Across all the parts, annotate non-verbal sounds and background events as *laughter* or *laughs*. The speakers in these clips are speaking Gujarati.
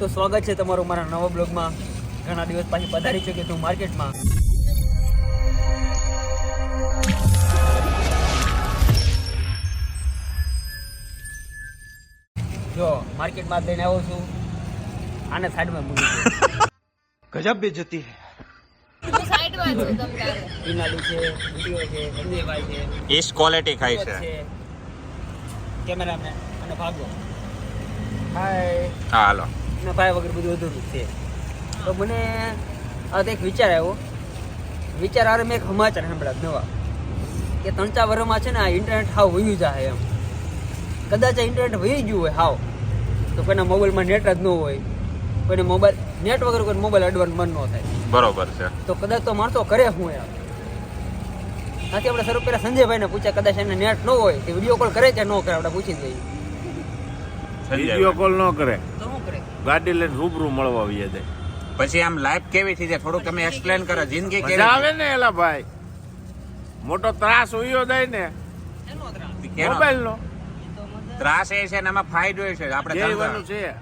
તો સ્વાગત છે તમારું મારા નવા બ્લોગમાં. ઘણા દિવસ પાછી પધારી ચૂક્યો છું માર્કેટમાં. જો માર્કેટમાં લઈને આવ્યો છું. આને સાઈડમાં મૂકી ગજબ બેજતી જતી છું સંજયભાઈ ક્વોલિટી ખાય છે. કેમેરામેન અને ભાગો. હાય હા હાલો. ના ફાય વગર બધું અધૂરું જ છે. તો મને આ તો એક વિચાર આવ્યો. વિચાર આવે મેં એક સમાચાર સાંભળ્યા નવા. કે ત્રણ ચાર વર્ષમાં છે ને આ ઇન્ટરનેટ હાવ વયું જાય એમ. કદાચ આ ઇન્ટરનેટ વહી ગયું હોય હાવ. તો કોઈના મોબાઈલમાં નેટ જ ન હોય. કોઈને મોબાઈલ નેટ વગર કોઈ મોબાઈલ અડવાનું મન ન થાય. બરોબર છે. તો કદાચ તો માણસો કરે શું એમ. ત્યાંથી આપણે સર્વ પહેલા સંજયભાઈને પૂછ્યા કદાચ એને નેટ ન હોય તે વીડિયો કોલ કરે કે ન કરે આપણે પૂછી દઈએ વીડિયો કોલ ન કરે. ગાડી લઈને રૂબરૂ મળવા આવીએ જાય પછી આમ લાઈફ કેવી થઈ જાય થોડુંક તમે એક્સપ્લેન કરો જિંદગી મજા કેવી આવે ને એલા ભાઈ મોટો ત્રાસ ઉયો જાય ને એનો ત્રાસ કેનો? મોબાઈલ નો ત્રાસ એ છે ને એમાં ફાયદો એ છે આપણે જેવાનું ધંધા-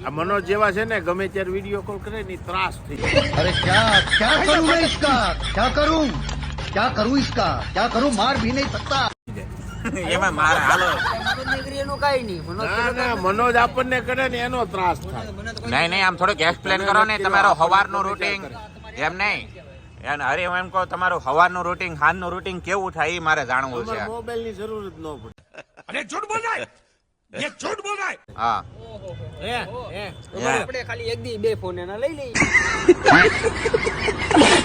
છે આ મનોજ જેવા છે ને ગમે ત્યારે વિડીયો કોલ કરે ને ઈ ત્રાસ થઈ જાય अरे क्या क्या करूं मैं इसका क्या करूं क्या करूं इसका क्या करूं मार भी नहीं सकता *laughs* એમાં મારે હાલો. મનોજ દીકરી નહીં. મનોજ ના ના મનોજ આપણને કરે ને એનો ત્રાસ થાય. નહીં નહીં આમ થોડુંક એક્સપ્લેન કરો ને તમારો હવારનું રૂટિન એમ નહીં. એમ અરે હું એમ કહું તમારું હવારનું રૂટિન સાંજનું રૂટિન કેવું થાય એ મારે જાણવું છે. મોબાઈલની જરૂર જ ન પડે. હા. હે હે. તો બસ આપણે ખાલી એક દી બે ફોન એના લઈ લઈએ. *laughs*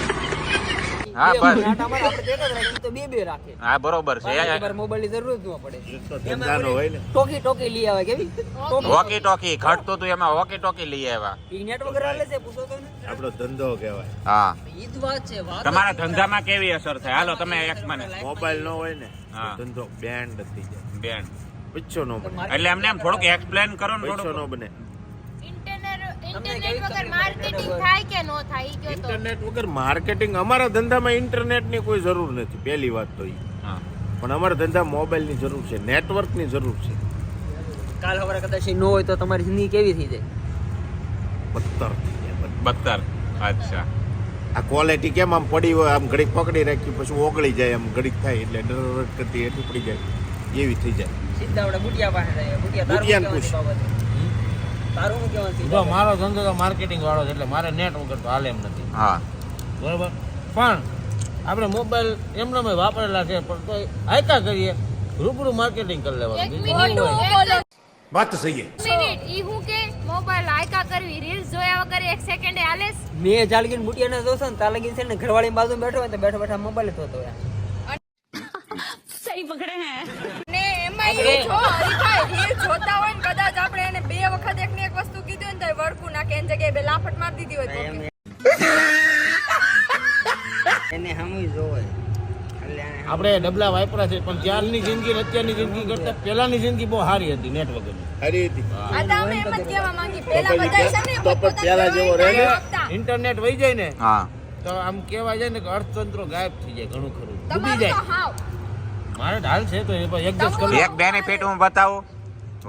હા, બસ. તો બે બે રાખે. હા બરોબર છે. મોબાઈલની જરૂર ન પડે. તો ધંધાનો હોય ને. ટોકી ટોકી લઈ આવે કેવી? ટોકી. ટોકી ઘટતો તું એમાં વોકી ટોકી લઈ આવ્યા. ઈ નેટ વગર છે પૂછો તો ને. આપણો ધંધો કહેવાય. હા. ઈ જ વાત છે વાત તમારા ધંધામાં કેવી અસર થાય? હાલો તમે એક મને. મોબાઈલ નો હોય ને હા. ધંધો બેન્ડ થઈ જાય. બેન પૈસો નો બને. એટલે એમને એમ થોડુંક એક્સપ્લેન કરો ને પૈસો નો બને. ઇન્ટરનેટ વગર માર્કેટિંગ થાય કે નો થાય ઈ કયો તો. ઇન્ટરનેટ વગર માર્કેટિંગ અમારા ધંધામાં ઇન્ટરનેટની કોઈ જરૂર નથી પહેલી વાત તો ઈ. હા. પણ અમારા ધંધા મોબાઈલની જરૂર છે નેટવર્કની જરૂર છે. કાલ હવારે કદાચ ન હોય તો તમારી જિંદગી કેવી થઈ જાય? બત્તર થઈ જાય, બત્તર. બત્તર અચ્છા. આ ક્વોલિટી કેમ આમ પડી હોય આમ ઘડીક પકડી રાખી પછી ઓગળી જાય આમ ઘડીક થાય એટલે ડર કરતી એટલું પડી જાય એવી થઈ જાય. સીધા આપણે બુટિયા પાસે જાય બુટિયા તારું બુટિયાને શું કહેવાનું છે બાબતે? તારું શું કહેવાનું જો મારો ધંધો તો માર્કેટિંગ વાળો છે એટલે મારે નેટ વગર તો હાલે એમ નથી. હા. બરોબર? પણ આપણે મોબાઈલ એમને મેં વાપરેલા છે પણ તો આયકા કરીએ રૂબરૂ માર્કેટિંગ કરી એક લેવાનું હું વાત તો સહી મિનિટ ઈ હું કે મોબાઈલ આયકા કરવી રીલ્સ જોયા વગર એક સેકન્ડે હાલે મેં જાળગીને મુટિયાને જોસો ને ત્યાં છે ને ઘરવાળી બાજુ બેઠો હોય તો બેઠો બેઠા મોબાઈલ થતો હોય. ને એમાં ઈ જો હરીફાઈ રીલ જોતા હોય ને કદાચ આપણે એને બે વખત એક હોય વળકું નાખે એની જગ્યાએ બે લાફટ મારી દીધી હોય તો એને હમી જોવે. આપણે ડબલા વાપરા છે પણ ત્યારની જિંદગી અત્યારની જિંદગી કરતા પહેલાની જિંદગી બહુ સારી હતી નેટ વગર સારી હતી. આ તો અમે એમ જ કહેવા માંગી પેલા બધા છે ને તો પહેલા જેવો રહે. ઇન્ટરનેટ વહી જાય ને હા. તો આમ કહેવાય જાય ને કે અર્થતંત્ર ગાયબ થઈ જાય ઘણું ખરું. ડૂબી જાય. મારે ઢાલ છે તો એ એડજસ્ટ કરું એક બેનિફિટ હું બતાવું.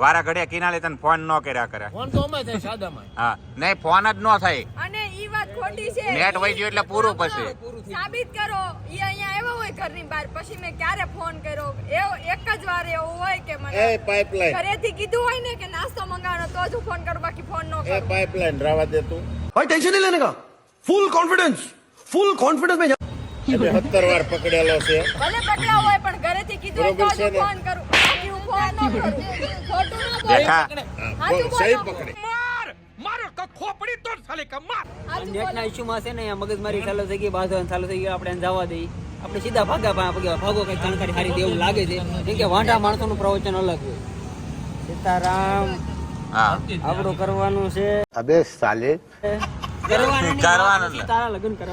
વારા ઘડિયા કિનાલે તને ફોન ન કર્યા કરે. ફોન તો અમે થાય સાદામાં. હા નહીં ફોન જ ન થાય અને ઈ વાત ખોટી છે. નેટ વઈ ગયું એટલે પૂરું પછી. સાબિત કરો ઈ અહીંયા આવ્યો હોય ઘરની બહાર પછી મેં ક્યારે ફોન કર્યો? એવો એક જ વાર એવું હોય કે મને એ પાઇપલાઇન ઘરેથી કીધું હોય ને કે નાસ્તો મંગાવવાનો તો જ ફોન કરો બાકી ફોન નો કરું. એ પાઇપલાઇન રાવા દે તું. ભાઈ ટેન્શન નહીં લેને કા? ફૂલ કોન્ફિડન્સ ફૂલ કોન્ફિડન્સ મેં સત્તર વાર પકડેલો છે. ભલે પકડાવો હોય પણ ઘરેથી કીધું હોય તો જ ફોન કરું. આપણે સીધા ભાગા ભાગા ભાગો કઈ જાણકારી સારી દેવું લાગે છે. કેમ કે વાંઢા માણસોનું પ્રવચન અલગ હોય. સીતારામ આપણું કરવાનું છે. અબે સાલે. કરવાનું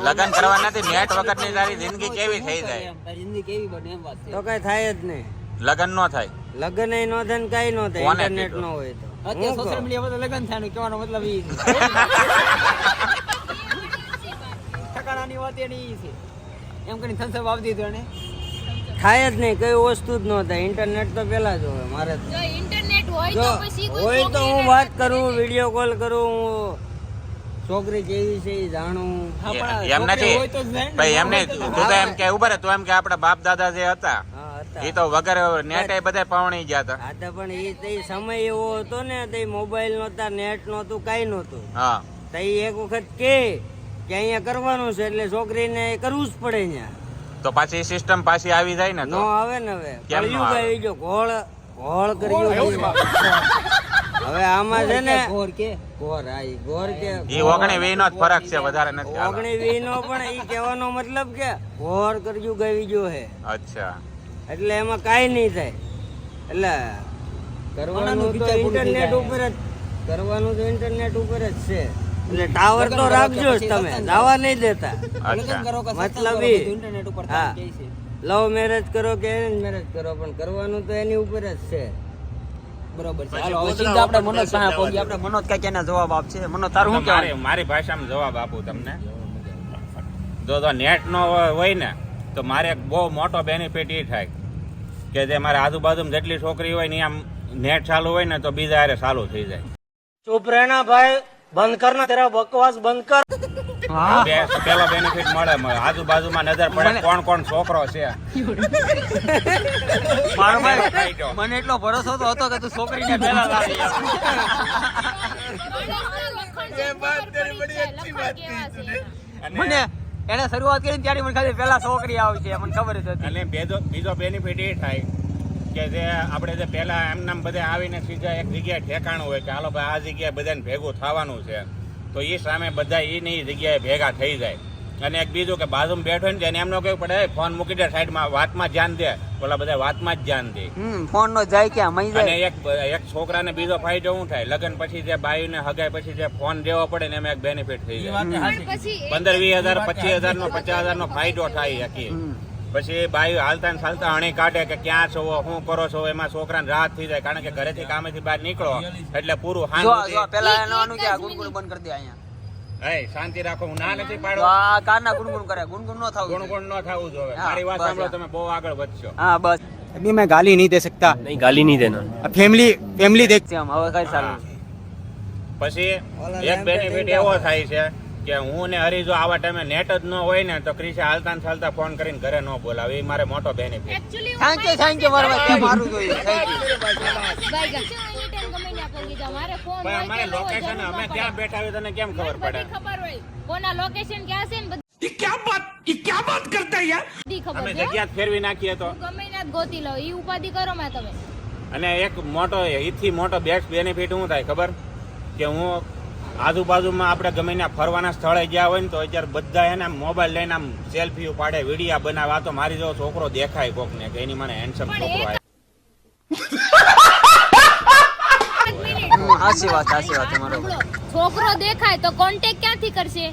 લગન કરવા નથી નેટ વગરની તારી જિંદગી કેવી થઈ જાય? જિંદગી કેવી બને એમ વાત તો કઈ થાય જ નહીં. લગ્ન નો થાય. લગન નો થાય કઈ નો થાય ઇન્ટરનેટ નો હોય તો. અત્યારે સોશિયલ મીડિયા પર લગન થાય ને કહેવાનો મતલબ ઈ ઠકાણાની વાત એની ઈ છે. એમ કરીને થનસબ આપી દીધું ને થાય જ નહીં કઈ વસ્તુ જ ન થાય. ઇન્ટરનેટ તો પેલા જ હોય મારે તો. જો ઇન્ટરનેટ હોય તો પછી હોય તો હું વાત કરું વીડિયો કોલ કરું હું છોકરી કેવી છે એ જાણું. એ- એમ નથી. હોય તો જ જાય ને. ભાઈ એમ નહીં તું તો એમ કે ઊભા તું એમ કે આપણા બાપ દાદા જે હતા હા હતા એ તો વગર નેટ બધા પાવણી ગયા હતા હા તો પણ એ તે સમય એવો હતો ને તે મોબાઈલ નહોતા નેટ નહોતું કાંઈ નહોતું. હા. તો એ એક વખત કે કે અહીંયા કરવાનું છે એટલે છોકરીને કરવું જ પડે ત્યાં તો પાછી સિસ્ટમ પાછી આવી જાય ને નો આવે ને હવે. કળિયુગ આવી? ગયો? ઘોળ ઘોળ કર્યું હવે આમાં છે ને ઘોર કે? ઘોર આ ઘોર કે એ ઓગણી નો જ ફરક છે વધારે નથી. ઓગણી વી નો પણ એ કહેવાનો મતલબ કે ઘોર કળિયુગ ગઈ ગયો હે. અચ્છા. એટલે એમાં કાંઈ નહીં થાય. એટલે કરવાનું તો ઇન્ટરનેટ ઉપર જ કરવાનું તો ઇન્ટરનેટ ઉપર જ છે. એટલે ટાવર તો રાખજો જ તમે. દાવા નહીં દેતા. મતલબ ઇન્ટરનેટ ઉપર હા. લવ મેરેજ કરો કે એરેન્જ મેરેજ કરો પણ કરવાનું તો એની ઉપર જ છે. બરોબર છે. હાલો હવે સીધા આપણે મનોજ પાસે જવા આપણે મનોજ કાંઈક એના જવાબ આપશે. મનોજ તારું શું મારી મારી ભાષામાં જવાબ આપું તમને. જો તો નેટ નો હોય ને તો મારે એક બહુ મોટો બેનિફિટ એ થાય. કે જે મારે આજુબાજુમાં જેટલી છોકરી હોય ને આમ નેટ ચાલુ હોય ને તો બીજા હારે ચાલુ થઈ જાય. ચૂપ રહેના ભાઈ બંધ કર ના તેરા બકવાસ બંધ કર. બે- પેલો બેનિફિટ મળે મળે. આજુબાજુમાં નજર પડે કોણ કોણ છોકરો છે. મારો ભાઈ મને એટલો ભરોસો તો હતો કે તું છોકરીને પહેલા લાવી મને એને શરૂઆત કરી ત્યારે મને ખાલી પહેલા છોકરી આવશે, મને ખબર જ હતી. અને બીજો બીજો બેનિફિટ એ થાય કે જે આપણે જે પેલા એમનામ બધા આવીને સીધા એક જગ્યાએ ઠેકાણું હોય કે હાલો ભાઈ આ જગ્યાએ બધાને ભેગું થવાનું છે, તો એ સામે બધા એની જગ્યાએ ભેગા થઈ જાય. અને એક બીજું કે બાજુમાં બેઠો હોય ને એને એમનો કહેવું પડે ફોન મૂકી દે સાઈડમાં વાતમાં ધ્યાન દે. પેલા બધા વાતમાં જ ધ્યાન દે. ફોન નો જાય ક્યાં? મહી જાય. એક એક છોકરાને બીજો ફાયદો શું થાય? લગન પછી જે બાયુને હગાય પછી જે ફોન દેવો પડે ને એમાં એક બેનિફિટ થઈ જાય. પંદર વીસ હજાર પચીસ હજાર નો પચાસ હજાર નો ફાયદો થાય હકી પછી ભાઈ હાલતા ને ચાલતા હણી કાઢે કે ક્યાં છો શું કરો છો એમાં છોકરાને રાહત થઈ જાય. કારણ કે ઘરેથી કામેથી બહાર નીકળો એટલે પૂરું જો જો પેલા એનો. ગુનગુન બંધ કરી દે અહીંયા. હે શાંતિ રાખો હું ના નથી તો પાડો આ કારના ગુનગુન કરે ગુનગુન ન થવું ગુણ ગુણ ન થવું જોઈએ હા, મારી વાત બસ, સાંભળો હા. તમે બહુ આગળ વધશો હા બસ अभी मैं गाली नहीं दे सकता नहीं गाली नहीं देना अब फैमिली फैमिली देख તેમ હવે કઈ ચાલુ પછી ઓલા એક ટાઈમ બેનિફિટ તો એવો થાય છે કે હું ને હરી જો આવા ટાઈમે નેટ જ ન હોય ને તો ક્રિશે હાલતા ને ચાલતા ફોન કરીને ઘરે ન બોલાવે એ મારે મોટો બેનિફિટ Actually હું થેન્ક યુ થેન્ક યુ મારા ભાઈ મારું જોયું થેન્ક યુ અમે ત્યાં બેઠા હોય તને કેમ ખબર પડે? ખબર હોય. કોના લોકેશન ક્યાં છે ને બધી ખબર અમે જગ્યા ફેરવી નાખીએ તો. ગમે ત્યાં ગોતી લઉં. ઈ ઉપાધિ કરો માં તમે. અને એક મોટો એથી મોટો બેસ્ટ બેનિફિટ શું થાય ખબર? કે હું આજુબાજુમાં આપણે ગમે ત્યાં ફરવાના સ્થળે ગયા હોય ને તો અત્યારે બધા એને આમ મોબાઈલ લઈને આમ સેલ્ફી પાડે વિડીયા બનાવે. આ તો મારી જો છોકરો દેખાય કોક ને કે એની મને હેન્ડસમ છોકરો એક- આવે એક મિનિટ. હમ, સાચી વાત સાચી વાત તમારો સાંભળો. છોકરો દેખાય તો કોન્ટેક્ટ ક્યાંથી કરશે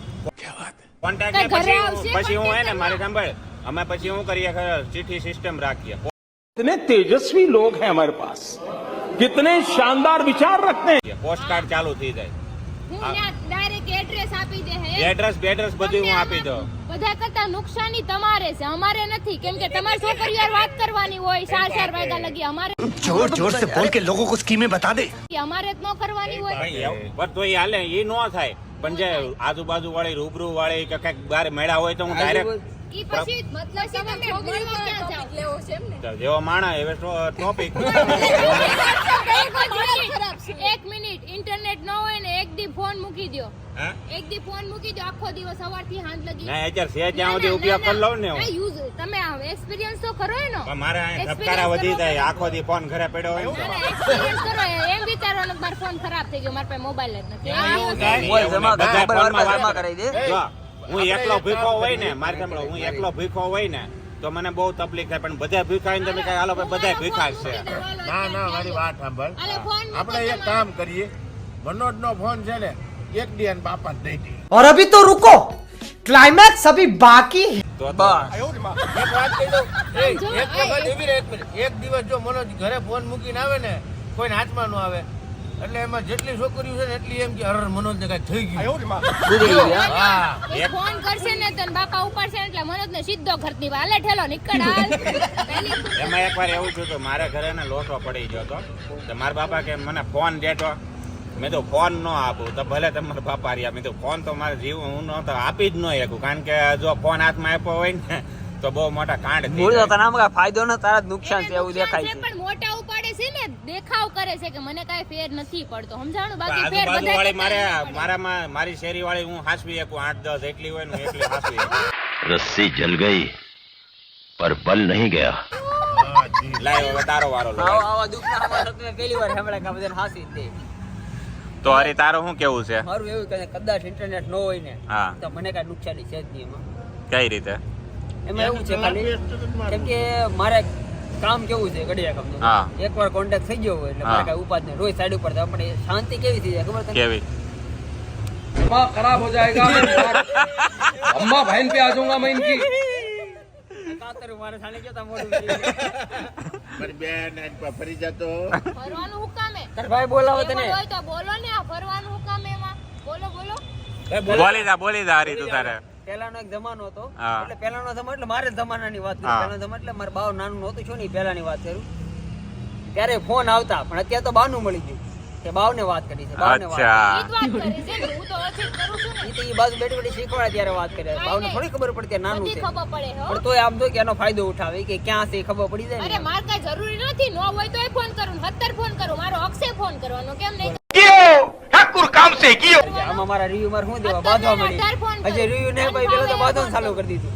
કોન્ટેક્ટ કઈ ઘરે પછી આવશે પછી હું contact એને મારી સાંભળ અમે પછી શું કરીએ ખબર? ચિઠ્ઠી સિસ્ટમ રાખીએ कितने तेजस्वी लोग हैं हमारे पास कितने शानदार विचार रखते हैं પોસ્ટ કાર્ડ ચાલુ થઈ જાય હું ત્યાં ડાયરેક્ટ એડ્રેસ આપી દે હે એડ્રેસ બેડ્રેસ બધું હું આપી દઉં બધા કરતા નુકસાની તમારે છે અમારે નથી. કેમ કે તમારે છોકરી વાત કરવાની હોય ચાર ચાર વાગ્યા લગી. અમારે જોર જોર સે બોલ કે લોકો કો સ્કીમે બતા દે. અમારે જ નો કરવાની હોય. પણ તો એ હાલે એ નો થાય. પણ જે આજુબાજુ વાળી રૂબરૂ વાળી કે કંઈક બહાર મેળા હોય તો હું ડાયરેક્ટ જેવો એવો ટોપિક એક મિનિટ ઇન્ટરનેટ ન હોય ને એક દી ફોન મૂકી દ્યો એક દી ફોન મૂકી દો આખો દિવસ સવારથી સાંજ લગી ના અત્યારે છે ત્યાં સુધી ઉપયોગ કરી લઉં ને હું યુઝ તમે એક્સપિરિયન્સ તો ખરો એનો મારે ધબકારા વધી જાય આખો દી ફોન ઘરે પડ્યો હોય એક્સપિરિયન્સ કરો એમ વિચારવાનો મારો ફોન ખરાબ થઈ ગયો મારા પાસે મોબાઈલ જ નથી. બધા જમા દે. હું એકલો ભીખો હોય ને મારે સાંભળો હું એકલો ભીખો હોય ને તો મને બહુ તકલીફ થાય પણ બધા ભૂખા તમે કઈ હાલો બધા ભૂખા છે. ના ના મારી વાત સાંભળ. આપણે એક કામ કરીએ. મનોજ નો ફોન છે ને એક દી બાપા દઈ દે ઓર અભી તો રૂકો. ક્લાઇમેક્સ અભી બાકી તો એક વાત કહી દઉં. એક એક દિવસ જો મનોજ ઘરે ફોન મૂકીને આવે ને કોઈને હાથમાં ન આવે એટલે એમાં જેટલી છોકરીઓ છે ને એટલી એમ કે અરર મનોજ ને કઈ થઈ ગયું. હા. ફોન કરશે ને તને બાપા ઉપાડશે એટલે મનોજ ને સીધો ઘરથી હાલે ઠેલો નીકળ હાલ. એમાં એકવાર એવું થયું હતું મારા ઘરે ને લોટો પડી ગયો હતો. તો મારા બાપા કે મને ફોન દેતો મેં તો ફોન ન આપું. તો ભલે તમારા બાપા રહ્યા. મેં તો ફોન તો મારે જીવ હું તો આપી જ ન શકું. કારણ કે જો ફોન હાથમાં આપ્યો હોય ને તો બહુ મોટા કાંડ મૂળ તો નામ તને આમાં કાંઈ ફાયદો ન તારા જ નુકસાન છે એવું દેખાય છે, પણ મોટા ઉપાડે છે ને દેખાવ કરે છે કે મને કાંઈ ફેર નથી પડતો. સમજાણું? બાકી ફેર બધા મારે મારામાં મારી શેરી વાળી હું હાસવી એકું આઠ દસ એટલી હોય ને એટલી હાસવી રસ્સી જલ ગઈ પર પલ નહીં ગયા. હાસી દે. તો અરે તારો શું કેવું છે? મારું એવું કે કદાચ ઇન્ટરનેટ નો હોય ને મને કાંઈ નુકસાની છે જ નહીં કઈ રીતે? એમાં એવું છે કે મારે કામ કેવું છે ઘડિયા કામનું હા. એકવાર કોન્ટેક્ટ થઈ ગયો હોય એટલે હા. મારે કાંઈ ઉપાદ નહીં રોજ સાઈડ ઉપર તો આપણે શાંતિ કેવી થઈ જાય ખબર તને કેવી दिमाग खराब हो जाएगा अम्मा बहन पे आ जाऊंगा मैं इनकी કાતર મારે સાને કેતા મોઢું થઈ ગયું. મારી બેન આજ પર ફરી જતો ફરવાનું હું કામે તાર ભાઈ બોલાવો એમ તને જ હોય તો બોલો ને આ ફરવાનું હું કામે એમાં બોલો બોલો બોલી જા બોલી જા હરી તું તારે પહેલાનો એક જમાનો હતો. એટલે પહેલાનો જમાનો એટલે મારે જમાનાની વાત કરું. પહેલાનો જમાનો એટલે મારે બાવ નાનું નહોતું છું ને પહેલાની વાત કરું. ત્યારે ફોન આવતા પણ અત્યારે તો બાનું મળી ગયું. કે બાવને વાત કરી છે બાવને વાત કરે ઈ બાજુ બેઠી બેઠી શીખવાડે ત્યારે વાત કરે. બાવને થોડી ખબર પડતી કે નાનું છે. ખબર પડે હો. પણ તોય આમ તો કે એનો ફાયદો ઉઠાવે કે ક્યાં છે એ ખબર પડી જાય અરે મારે કઈ જરૂરી નથી નો હોય તો ફોન કરું સત્તર ફોન કરું મારો અક્ષય ફોન કરવાનો કેમ નહીં? આમાં અમારા રિવ્યુ મારે શું દેવા? બાંધવા મળી. હજી રિવ્યુ ને ભાઈ પેલો તો બાંધવાનું ચાલુ કરી દીધું.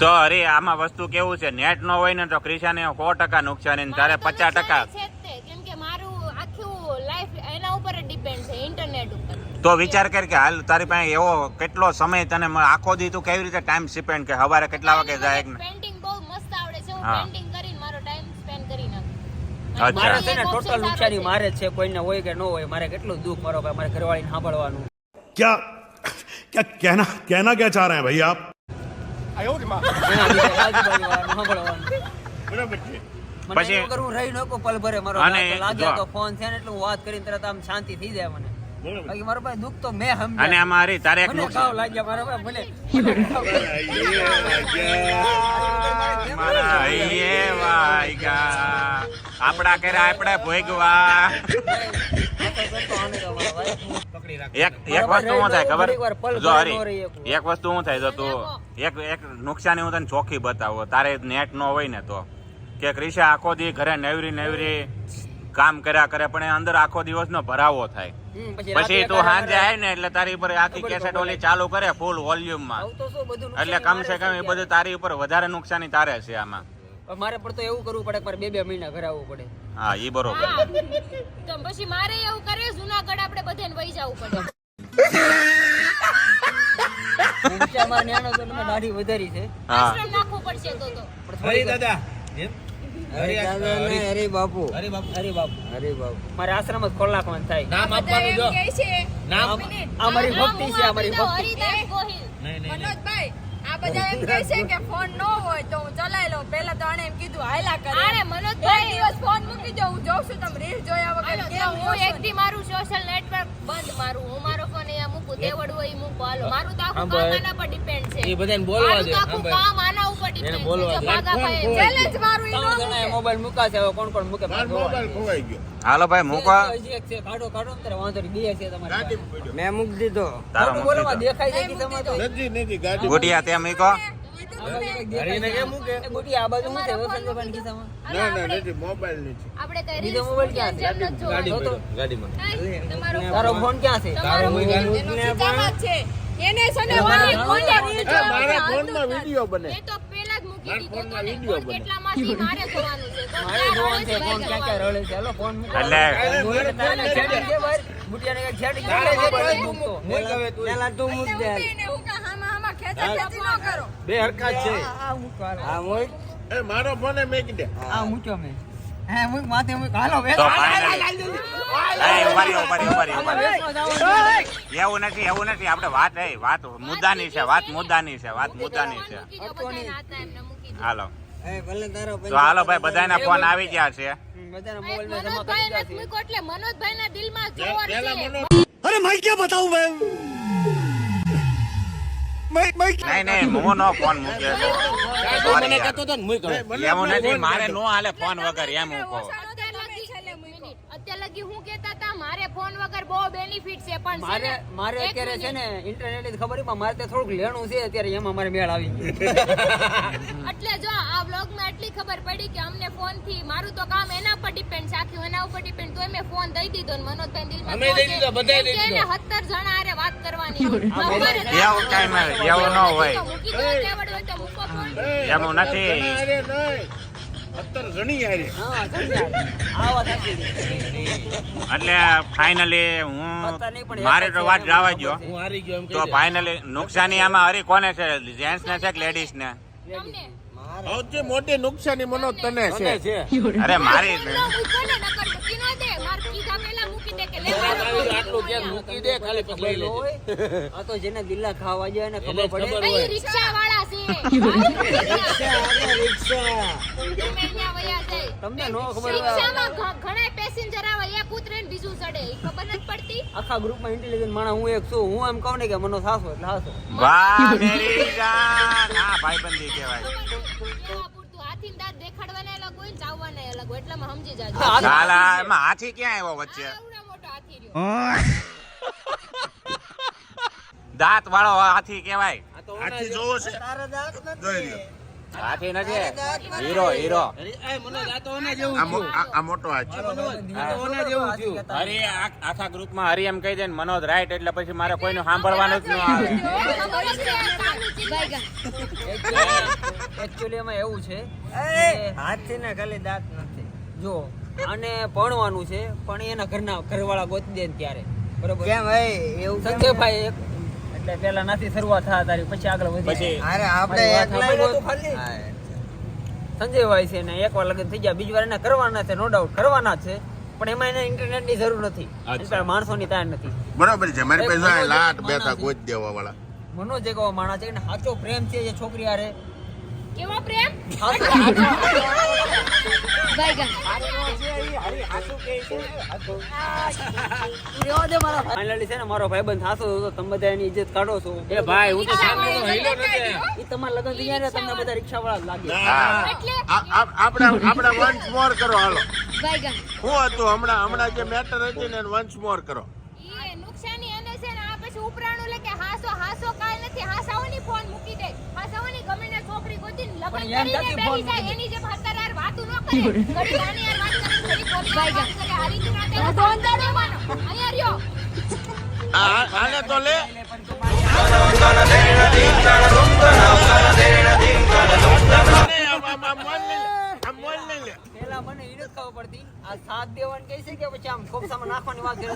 તો અરે આમાં વસ્તુ કેવું છે? નેટ નો હોય ને તો ક્રિશાને સો ટકા નુકસાન ને તારે પચાસ ટકા. તે, કેમ કે મારું આખું લાઈફ એના ઉપર ડિપેન્ડ છે ઇન્ટરનેટ ઉપર. તો વિચાર કર કે હાલ તારી પાસે એવો કેટલો સમય તને આખો દી તું કેવી રીતે ટાઈમ સ્પેન્ડ કે સવારે કેટલા વાગે જાય પેન્ટિંગ બહુ મસ્ત આવડે છે હું હા. પેન્ટિંગ કરીને મારો ટાઈમ સ્પેન્ડ કરી નાખું અચ્છા. ટોટલ નુકસાની મારે છે કોઈને હોય કે મારે કેટલું દુઃખ મારો મારે ઘરવાળીને સાંભળવાનું. ક્યા ક્યા કહેના કહેના ભાઈ આપ? પછી? કરું રહી નકો પલ ભરે મારો લાગ્યો તો ફોન થયા ને એટલે હું વાત કરીને તરત આમ શાંતિ થઈ જાય મને. બાકી મારો ભાઈ દુઃખ તો મેં અને સમજ્યા આમાં હરી તારે એક નુકસાન લાગ્યા મારો ભાઈ લાગ્યા. મારા અહીએ વાગ્યા. આપડા કરે આપડે ભોગવા એક એક વસ્તુ શું થાય ખબર જો હરી. એક વસ્તુ શું થાય જો તું એક એક નુકસાની હું તને ચોખ્ખી બતાવો તારે નેટ નો હોય ને તો કે ક્રિશા આખો દી ઘરે નવરી નવરી કામ કર્યા કરે પણ એ અંદર આખો દિવસ નો ભરાવો થાય. પછી તું સાંજે આવે ને એટલે તારી ઉપર આખી કેસેટ ઓલી ચાલુ કરે ફૂલ વોલ્યુમમાં આવું તો શું બધું એટલે કમ સે કમ એ બધું તારી ઉપર વધારે નુકસાની તારે છે આમાં. મારે પણ તો એવું કરવું પડે કે મારે બે બે મહિના ઘરે આવવું પડે. હા એ બરોબર. તો પછી મારે એવું કરે જુનાગઢ આપણે બધાને વહી જવું પડે. મારા મારે તો દાઢી વધારી છે. આશ્રમ નાખવું પડશે તો તો. ફરી દાદા? હરે દાદા ને હરે. બાપુ. હરી બાપુ અરે બાપુ. હરે બાપુ. મારે આશ્રમ જ ખોલ નાખવાનું થાય. નામ આપવાનું જો. છે નામ આ ભક્તિ છે આ ભક્તિ. નહીં નહીં નહીં. મનોજભાઈ આ બધા એમ કહે છે કે ફોન ન હોય તો હું ચલાવી લઉં. પહેલા તો આણે એમ કીધું હાયલા કરે. અરે મનોજભાઈ દિવસ ફોન મૂકી જોઉં છું તમે રીલ જોયા વગર કેમ હું એકથી મારું સોશિયલ નેટવર્ક બંધ મારું. હું મારો ફોન અહીંયા મૂકું દેવડવો એ મૂકું. હાલો મારું તો આખું કામ આના પર ડિપેન્ડ છે. એ બધાને બોલવા દે. આખું કામ આના ઉપર ડિપેન્ડ છે. જો ભાગા ભાઈ. ચેલેન્જ મારું ઈ ન. મોબાઈલ મુકાશે હવે કોણ કોણ મૂકે? મારો મોબાઈલ ખોવાઈ ગયો. હાલો ભાઈ મૂકો એક છે. કાઢો કાઢો ને વાંધો નહીં બે છે તમારે મેં મૂકી દીધો. તારો દો. દેખાય છે કે તમે તો? નથી નથી ગાડી ગુટિયા તે મૂકો. હરીને કેમ મૂકે? એ આ બાજુ શું છે વસંતભાઈના ખિસ્સામાં. ના ના નથી મોબાઈલ નથી આપણે કઈ બીજો મોબાઈલ ક્યાં છે? જેમ નથી જોવાનું. ગાડી જો તો. પડ્યો, ગાડીમાં. તારો ફોન ક્યાં છે? મૂકી દે. એનો ખીચામાં જ છે. એને ને ફોનને રીલ એ જોવા મારા ફોનમાં હાલતું બને. એ તો પેલા જ મૂકી દીધો ફોનમાં ને. વીડિયો બને. કેટલામાંથી મારે જોવાનું છે? મારે જોવાનું છે ફોન ક્યાં ક્યાં રડે છે. હાલો ફોન મૂકો એટલે તારે chatting છે ભાઈ? ગુટિયાને કાંઈક chatting કરે છે ભાઈ? મૂકતો. મૂક. હવે તું. પેલા તું મૂક દે. બે હરખા છે. હા મૂક એ મારો ફોન મેકી દે. હા મૂક્યો મેં. હે મૂક માથે મૂક હાલો. એવું નથી એવું નથી. આપણે વાત એ વાત મુદ્દાની છે વાત મુદ્દાની છે વાત મુદ્દાની છે. હાલો. એ ભલે તારો તો હાલો ભાઈ બધાના ફોન આવી ગયા છે. અરે મોબાઈલમાં ક્યાં બતાવું મનોજભાઈ मैं मैं નહીં નહીં હું નો ફોન. મને કહેતો તો ને મુઈ કહું. એમ નથી મારે નો હાલે ફોન વગર એમ હું કહું. અત્યાર હું કહેતા હતા મારે ફોન વગર બહુ બેનિફિટ છે. પણ મારે મારે અત્યારે છે ને ઇન્ટરનેટની ખબર પણ મારે તે થોડુંક લેણું છે અત્યારે એમાં મારે મેળ આવી *laughs* એટલે જો આ વ્લોગમાં એટલી ખબર પડી કે અમને ફોનથી મારું તો કામ એના પર ડિપેન્ડ છે આખી એના ઉપર ડિપેન્ડ તોય મેં ફોન દઈ દીધો ને મનોજભાઈ દિલમાં અમે દઈ દીધો, બધાએ દઈ દીધો. એને 17 જણા હારે વાત કરવાની તો *laughs* એવું કાંઈ એવું ન હોય. મૂકી દો, તેવડ હોય તો મૂકો. નથી. ઘણી. એટલે ફાઇનલી હું મારે તો વાત જવા જો ખબર હું હારી ગયો એમ તો ફાઇનલી નુકસાની આમાં હરી કોને છે? જેન્ટ્સ ને છે કે લેડીઝ ને? સૌથી મોટી નુકસાની મનો તને છે. છે. અરે મારી મૂકો ને, નકર મૂકી દે. માર કીધા પહેલા મૂકી દે કે લે મારો આવી ફોન આટલું ક્યાંક મૂકી દે? ખાલી પછી લઈ ખબર લેજે. હોય. આ તો જેને દિલ્લા ખાવા જાય ખબર પડે. રિક્ષાવાળા છે. તમે અહીંયા વયા જાય. તમને નો ખબર હોય. રિક્ષામાં ઘ- ઘણાય પેસેન્જર આવે એક ઉતરે ને બીજું ચડે. ખબર નથી પડતી. આખા ગ્રુપમાં ઇન્ટેલિજન્ટ માણસ હું એક છું. હું એમ કહું ને કે મનો સાસો એટલે હાસો વાહ મેરી જાન આ ભાઈબંધી કહેવાય. કેવા પૂરતું હાથીને દાંત દેખાડવાને અલગ હોય ને ચાવવાના અલગ હોય એટલામાં સમજી જાજો. સાલા એમાં હાથી ક્યાં આવ્યો વચ્ચે? મોટો હાથી રહ્યો. દાંત વાળો હાથી કહેવાય. આથી જોવો છે. જોઈ. હાથી નથી. Hero hero. આ મો- મોટો હાથી છે. જાતો ઓના હરી આ- આખા ગ્રુપમાં હરી એમ કહી દે મનોજ રાઈટ એટલે પછી મારે કોઈનું સાંભળવાનું જ ન આવે. એકચ્યુઅલી એમાં એવું છે હાથથી ને ખાલી દાંત નથી. જો અને ભણવાનું છે પણ એના ઘરના ઘરવાળા ગોતી દે ત્યારે. બરોબર? કેમ ભાઈ? એવું? સંજયભાઈ એક એટલે પેલા નાથી શરૂઆત થાય તારી પછી આગળ વધી પછી? અરે આપણે એકલા સાંભળો તો ખાલી. સંજય સંજયભાઈ છે ને એકવાર લગ્ન થઈ ગયા. બીજી વાર એને કરવાના છે નો ડાઉટ કરવાના છે પણ એમાં એને ઇન્ટરનેટની જરૂર નથી. માણસો ની માણસોની તાણ નથી. બરોબર છે. મારી પાસે લાટ બેઠા ગોજ દેવા વાળા મનોજ એક માણસ છે એને સાચો પ્રેમ છે જે છોકરી આરે કેવો પ્રેમ? ભાઈ સાચો- છે ને મારો ભાઈબંધ થાશો તો તમે બધા એની ઇજ્જત છો એ ભાઈ હું લગન તમને બધા રિક્ષા લાગે આપણે આપણે વન્સ કરો હાલો હું હતું હમણાં હમણાં જે મેટર હતી ને વન્સ મોર કરો નુકસાની પછી ઉપરાણું લે કે હાસો હાસો કાલ નથી હાસાઓની ફોન મૂકી દે. હાસાઓની ગમે ને છોકરી ગોતીને લગ્ન કરીને બેહી જાય. એની જેમ હતાર યાર વાતું ન કરે. *laughs* ઘડી આની યાર વાત કરે ઘડી કોની યાર વાત કરે હારી તું રાતે હું ફોન દાડો માનો અહીંયા રહ્યો. આ- આને તો લે. પેલા મને નથી ખબર પડતી. આ સાથ દેવાનું કહે છે કે પછી આમ ખોપસામાં નાખવાની વાત કરે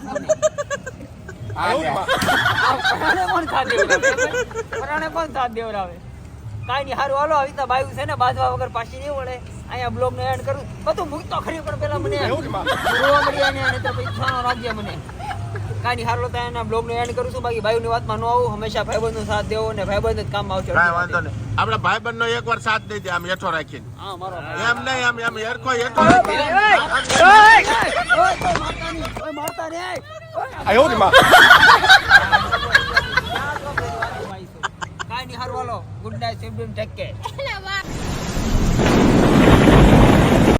પરાણે કોણ સાથ દેવડાવે? પરાણે કોણ સાથ દેવડાવે? કાંઈ નહીં હારું હાલો આવી બાયું છે ને બાજવા વગર પાછી નહીં વળે. અહીંયા બ્લોગ ને એડ કરું. બધું મૂકતો ખરી પણ પેલા મને જોવા મળ્યા અને તો પછી છાણો રાખજે મને. કાંઈ નહીં હારું તો એના બ્લોગ નો એડ કરું છું. બાકી બાયુની વાતમાં ન આવું હંમેશા ભાઈબંધનો સાથ દેવો ને ભાઈબંધ જ કામ આવશે. કાંઈ વાંધો નહીં. આપણા ભાઈબંધ નો એક વાર સાથ દઈ દે આમ હેઠો રાખીને. હા મારો એમ નહીં આમ એમ હેરખો હેઠો ઓય મારતા રે કાંઈ નહીં હારું હાલો. Good night safe take care